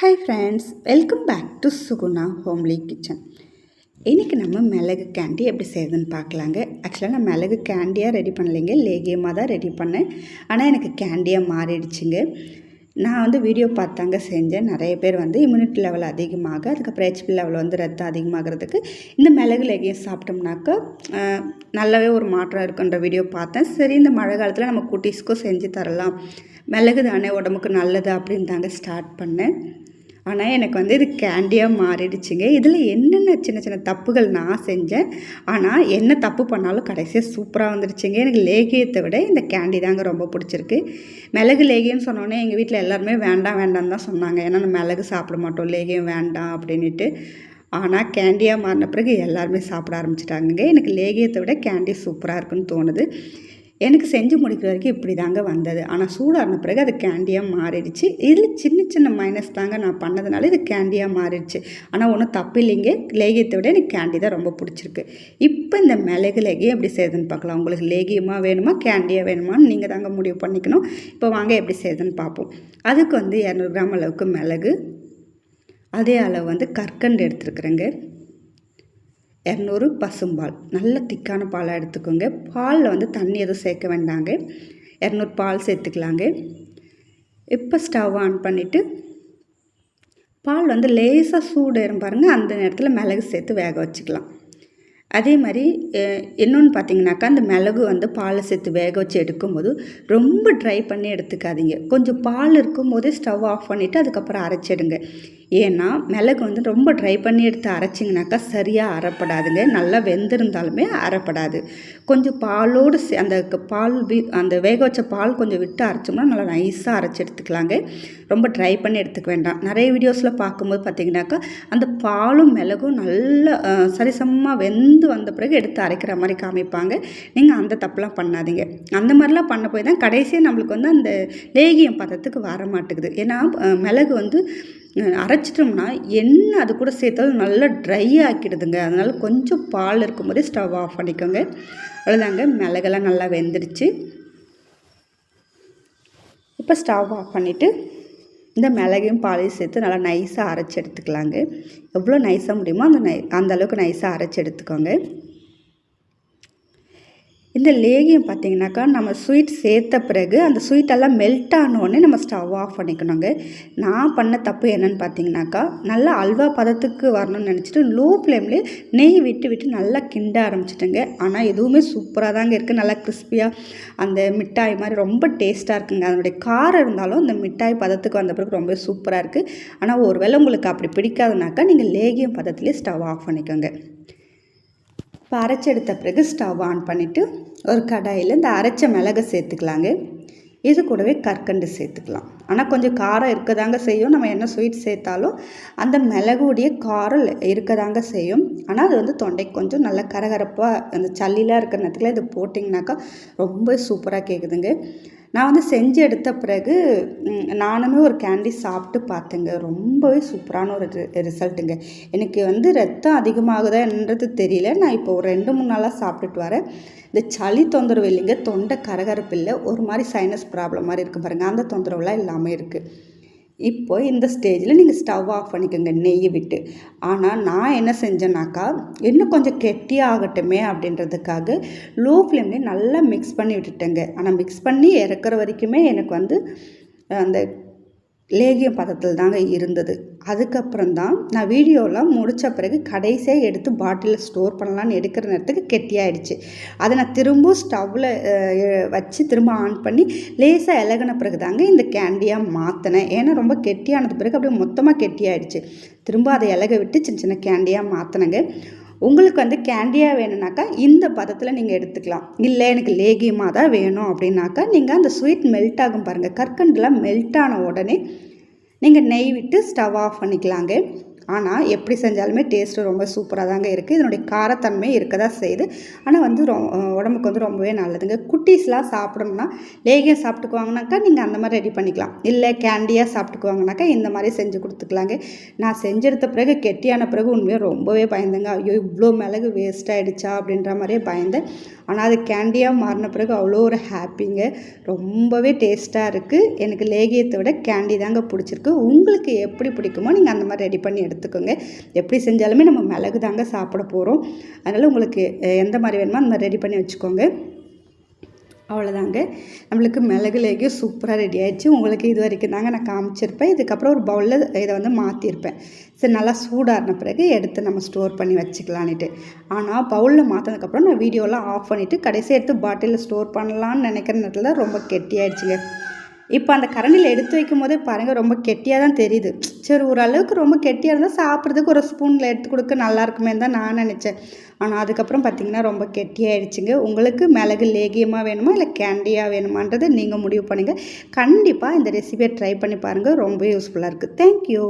Hi friends welcome back to Suguna homely kitchen இன்றைக்கி நம்ம மிளகு கேண்டி எப்படி செய்யுதுன்னு பார்க்கலாங்க. ஆக்சுவலாக நான் மிளகு கேண்டியாக ரெடி பண்ணலைங்க. லேகியமாக தான் ரெடி பண்ணேன். ஆனால் எனக்கு கேண்டியாக மாறிடுச்சுங்க. நான் வந்து வீடியோ பார்த்தாங்க செஞ்சேன். நிறைய பேர் வந்து இம்யூனிட்டி லெவல் அதிகமாக அதுக்கப்புறம் ஹெச்பி லெவல் வந்து ரத்தம் அதிகமாகிறதுக்கு இந்த மிளகு லேகியம் சாப்பிட்டோம்னாக்கா நல்லாவே ஒரு மாற்றம் இருக்குன்ற வீடியோ பார்த்தேன். சரி இந்த மழை காலத்தில் நம்ம குட்டீஸ்க்கும் செஞ்சு தரலாம். மிளகு தானே உடம்புக்கு நல்லது அப்படின்னு தாங்க ஸ்டார்ட் பண்ணேன். ஆனால் எனக்கு வந்து இது கேண்டியாக மாறிடுச்சுங்க. இதில் என்னென்ன சின்ன சின்ன தப்புகள் நான் செஞ்சேன். ஆனால் என்ன தப்பு பண்ணாலும் கடைசியாக சூப்பராக வந்துடுச்சுங்க. எனக்கு லேகியத்தை விட இந்த கேண்டி தாங்க ரொம்ப பிடிச்சிருக்கு. மிளகு லேகியம்னு சொன்னோன்னே எங்கள் வீட்டில் எல்லாருமே வேண்டாம் வேண்டாம் தான் சொன்னாங்க. ஏன்னா நம்ம மிளகு சாப்பிட மாட்டோம் லேகியம் வேண்டாம் அப்படின்ட்டு ஆனால் கேண்டியாக மாறின பிறகு எல்லாருமே சாப்பிட ஆரம்பிச்சிட்டாங்க எனக்கு லேகியத்தை விட கேண்டி சூப்பராக இருக்குன்னு தோணுது. எனக்கு செஞ்சு முடிக்கிற வரைக்கும் இப்படி தாங்க வந்தது. ஆனால் சூடான பிறகு அது கேண்டியாக மாறிடுச்சு. இதில் சின்ன சின்ன மைனஸ் தாங்க நான் பண்ணதுனால இது கேண்டியாக மாறிடுச்சு. ஆனால் ஒன்றும் தப்பு இல்லைங்க லேகியத்தை விட எனக்கு கேண்டி தான் ரொம்ப பிடிச்சிருக்கு. இப்போ இந்த மிளகு லேகியம் எப்படி செய்யுதுன்னு பார்க்கலாம். உங்களுக்கு லேகியமாக வேணுமா கேண்டியாக வேணுமான்னு நீங்கள் தாங்க முடிவு பண்ணிக்கணும். இப்போ வாங்க எப்படி செய்யுதுன்னு பார்ப்போம். அதுக்கு வந்து இரநூறு கிராம் அளவுக்கு மிளகு. அதே அளவு வந்து கற்கண்டு எடுத்துருக்குறேங்க. இரநூறு பசும்பால். நல்ல திக்கான பாலாக எடுத்துக்கோங்க. பாலில் வந்து தண்ணி எதுவும் சேர்க்க வேண்டாங்க. இரநூறு பால் சேர்த்துக்கலாங்க. இப்போ ஸ்டவ் ஆன் பண்ணிவிட்டு பால் வந்து லேசாக சூடேறும் பாருங்கள் அந்த நேரத்தில் மிளகு சேர்த்து வேக வச்சுக்கலாம். அதே மாதிரி இன்னொன்று பார்த்தீங்கன்னாக்கா அந்த மிளகு வந்து பாலை சேர்த்து வேக வச்சு எடுக்கும்போது ரொம்ப ட்ரை பண்ணி எடுத்துக்காதீங்க. கொஞ்சம் பால் இருக்கும்போதே ஸ்டவ் ஆஃப் பண்ணிவிட்டு அதுக்கப்புறம் அரைச்சிடுங்க ஏன்னா மிளகு வந்து ரொம்ப ட்ரை பண்ணி எடுத்து அரைச்சிங்கனாக்கா சரியாக அரைப்படாதுங்க நல்லா வெந்திருந்தாலுமே அரைப்படாது கொஞ்சம் பாலோடு சே- அந்த பால் அந்த வேக வச்ச பால் கொஞ்சம் விட்டு அரைச்சோம்னா நல்லா நைஸாக அரைச்சி எடுத்துக்கலாங்க. ரொம்ப ட்ரை பண்ணி எடுத்துக்க வேண்டாம். நிறைய வீடியோஸில் பார்க்கும்போது பார்த்தீங்கன்னாக்கா அந்த பாலும் மிளகும் நல்லா சரிசமமாக வெந்து வந்த பிறகு எடுத்து அரைக்கிற மாதிரி காமிப்பாங்க. நீங்கள் அந்த தப்புலாம் பண்ணாதீங்க. அந்த மாதிரிலாம் பண்ண போய் தான் கடைசியாக நம்மளுக்கு வந்து அந்த லேகியம் பதத்துக்கு வர மாட்டேங்குது ஏன்னா மிளகு வந்து அரைச்சிட்டோம்னா என்ன அது கூட சேர்த்தாலும் நல்லா ட்ரை ஆக்கிடுதுங்க. அதனால் கொஞ்சம் பால் இருக்கும்போதே ஸ்டவ் ஆஃப் பண்ணிக்கோங்க. அவ்வளோதாங்க மிளகெல்லாம் நல்லா வெந்துடுச்சு. இப்போ ஸ்டவ் ஆஃப் பண்ணிவிட்டு இந்த மிளகையும் பாலையும் சேர்த்து நல்லா நைஸாக அரைச்சி எடுத்துக்கலாங்க. எவ்வளோ நைஸாக முடியுமோ அந்த நை அந்த அளவுக்கு நைஸாக அரைச்சி எடுத்துக்கோங்க. இந்த லேகியம் பார்த்தீங்கன்னாக்கா நம்ம ஸ்வீட் சேர்த்த பிறகு அந்த ஸ்வீட்டெல்லாம் மெல்ட் ஆனோடனே நம்ம ஸ்டவ் ஆஃப் பண்ணிக்கணுங்க. நான் பண்ண தப்பு என்னன்னு பார்த்தீங்கன்னாக்கா நல்லா அல்வா பதத்துக்கு வரணும்னு நினச்சிட்டு லோ ஃப்ளேம்லேயே நெய் விட்டு விட்டு நல்லா கிண்ட ஆரம்பிச்சிட்டேங்க. ஆனால் எதுவுமே சூப்பராக தாங்க இருக்குது நல்லா கிறிஸ்பியாக அந்த மிட்டாய் மாதிரி ரொம்ப டேஸ்ட்டாக இருக்குங்க. அதனுடைய காரம் இருந்தாலும் அந்த மிட்டாய் பதத்துக்கு வந்த பிறகு ரொம்ப சூப்பராக இருக்குது ஆனால் ஒருவேளை உங்களுக்கு அப்படி பிடிக்காதுனாக்கா நீங்கள் லேகியம் பதத்துலேயே ஸ்டவ் ஆஃப் பண்ணிக்கோங்க. இப்போ அரைச்சி எடுத்த பிறகு ஸ்டவ் ஆன் பண்ணிவிட்டு ஒரு கடாயில் இந்த அரைச்ச மிளகை சேர்த்துக்கலாங்க. இது கூடவே கற்கண்டு சேர்த்துக்கலாம். ஆனால் கொஞ்சம் காரம் இருக்கதாங்க செய்யும். நம்ம என்ன ஸ்வீட் சேர்த்தாலும் அந்த மிளகுடைய காரம் இருக்கதாங்க செய்யும். ஆனால் அது வந்து தொண்டைக்கு கொஞ்சம் நல்ல கரகரப்பாக அந்த சளிலாம் இருக்கிற நேரத்தில் இது போட்டிங்கனாக்கா ரொம்ப சூப்பராக கேட்குதுங்க நான் வந்து செஞ்சு எடுத்த பிறகு நானுமே ஒரு கேண்டி சாப்பிட்டு பார்த்தேங்க. ரொம்பவே சூப்பரான ஒரு ரிசல்ட்டுங்க எனக்கு வந்து ரத்தம் அதிகமாகுதா தெரியல. நான் இப்போ ஒரு ரெண்டு மூணு நாளாக சாப்பிட்டுட்டு வரேன். இந்த சளி தொந்தரவு இல்லைங்க. தொண்டை கரகரப்பு இல்லை. ஒரு மாதிரி சைனஸ் ப்ராப்ளம் மாதிரி இருக்குது பாருங்கள் அந்த தொந்தரவுலாம் இல்லாமல் இருக்குது இப்போ இந்த ஸ்டேஜில் நீங்கள் ஸ்டவ் ஆஃப் பண்ணிக்கோங்க நெய் விட்டு. ஆனால் நான் என்ன செஞ்சேன்னாக்கா இன்னும் கொஞ்சம் கெட்டியாகட்டுமே அப்படின்றதுக்காக லோ ஃப்ளேம்லேயே நல்லா மிக்ஸ் பண்ணி விட்டுட்டேங்க. ஆனால் மிக்ஸ் பண்ணி இறக்குற வரைக்குமே எனக்கு வந்து அந்த லேகியம் பதத்தில் தாங்க இருந்தது. அதுக்கப்புறம் தான் நான் வீடியோலாம் முடித்த பிறகு கடைசியாக எடுத்து பாட்டிலில் ஸ்டோர் பண்ணலான்னு எடுக்கிற நேரத்துக்கு கெட்டியாயிடுச்சு. அதை நான் திரும்ப ஸ்டவ்வில் வச்சு திரும்ப ஆன் பண்ணி லேசாக இலகின பிறகு தாங்க இந்த கேண்டியாக மாற்றினேன் ஏன்னா ரொம்ப கெட்டியானது பிறகு அப்படியே மொத்தமாக கெட்டியாயிடுச்சு. திரும்ப அதை இலக விட்டு சின்ன சின்ன கேண்டியாக மாற்றினேங்க உங்களுக்கு வந்து கேண்டியாக வேணும்னாக்கா இந்த பதத்தில் நீங்கள் எடுத்துக்கலாம். இல்லை எனக்கு லேகியமாக தான் வேணும் அப்படின்னாக்கா நீங்கள் அந்த ஸ்வீட் மெல்ட் ஆகும் பாருங்கள் கற்கண்டுலாம் மெல்ட் ஆன உடனே நீங்கள் நெய் விட்டு ஸ்டவ் ஆஃப் பண்ணிக்கலாங்க. ஆனால் எப்படி செஞ்சாலுமே டேஸ்ட்டு ரொம்ப சூப்பராக தாங்க இருக்குது இதனுடைய காரத்தன்மை இருக்க தான் செய்யுது. ஆனால் வந்து ரொ உடம்புக்கு வந்து ரொம்பவே நல்லதுங்க. குட்டீஸ்லாம் சாப்பிடணும்னா லேகியம் சாப்பிட்டுக்குவாங்கனாக்கா நீங்கள் அந்த மாதிரி ரெடி பண்ணிக்கலாம். இல்லை கேண்டியாக சாப்பிட்டுக்குவாங்கனாக்கா இந்த மாதிரி செஞ்சு கொடுத்துக்கலாங்க. நான் செஞ்செடுத்த பிறகு கெட்டியான பிறகு உண்மையாக ரொம்பவே பயந்தேங்க. ஐயோ இவ்வளோ மிளகு வேஸ்ட் ஆகிடுச்சா அப்படின்ற மாதிரியே பயந்தேன். ஆனால் அது கேண்டியாக மாறின பிறகு அவ்வளோ ஒரு ஹாப்பிங்க ரொம்பவே டேஸ்ட்டாக இருக்குது எனக்கு லேகியத்தை விட கேண்டி தாங்க பிடிச்சிருக்கு. உங்களுக்கு எப்படி பிடிக்குமோ நீங்கள் அந்த மாதிரி ரெடி பண்ணி எடுத்துக்கோங்க. எப்படி செஞ்சாலுமே நம்ம மிளகு தாங்க சாப்பிட போகிறோம் அதனால் உங்களுக்கு எந்த மாதிரி வேணுமோ அந்த மாதிரி ரெடி பண்ணி வச்சுக்கோங்க. அவ்வளோதாங்க. நம்மளுக்கு மிளகு லேகியும் சூப்பராக ரெடி ஆயிடுச்சு. உங்களுக்கு இது வரைக்கும் தாங்க நான் காமிச்சிருப்பேன். இதுக்கப்புறம் ஒரு பவுலில் இதை வந்து மாற்றிருப்பேன் சரி நல்லா சூடாகின பிறகு எடுத்து நம்ம ஸ்டோர் பண்ணி வச்சுக்கலான்ட்டு ஆனால் பவுலில் மாற்றினதுக்கப்புறம் நான் வீடியோலாம் ஆஃப் பண்ணிவிட்டு கடைசி எடுத்து பாட்டிலில் ஸ்டோர் பண்ணலான்னு நினைக்கிற நேரத்தில் ரொம்ப கெட்டியாயிடுச்சுங்க. இப்போ அந்த கரண்டியில் எடுத்து வைக்கும் போதே பாருங்கள் ரொம்ப கெட்டியாக தான் தெரியுது. சரி ஓரளவுக்கு ரொம்ப கெட்டியாக இருந்தால் சாப்பிட்றதுக்கு ஒரு ஸ்பூனில் எடுத்து கொடுக்க நல்லாயிருக்குமே தான் நான் நினச்சேன். ஆனால் அதுக்கப்புறம் பார்த்தீங்கன்னா ரொம்ப கெட்டியாகிடுச்சிங்க உங்களுக்கு மிளகு லேகியமாக வேணுமா இல்லை கேண்டியாக வேணுமான்றதை நீங்கள் முடிவு பண்ணுங்கள் கண்டிப்பாக இந்த ரெசிபியை ட்ரை பண்ணி பாருங்கள் ரொம்ப யூஸ்ஃபுல்லாக இருக்குது தேங்க்யூ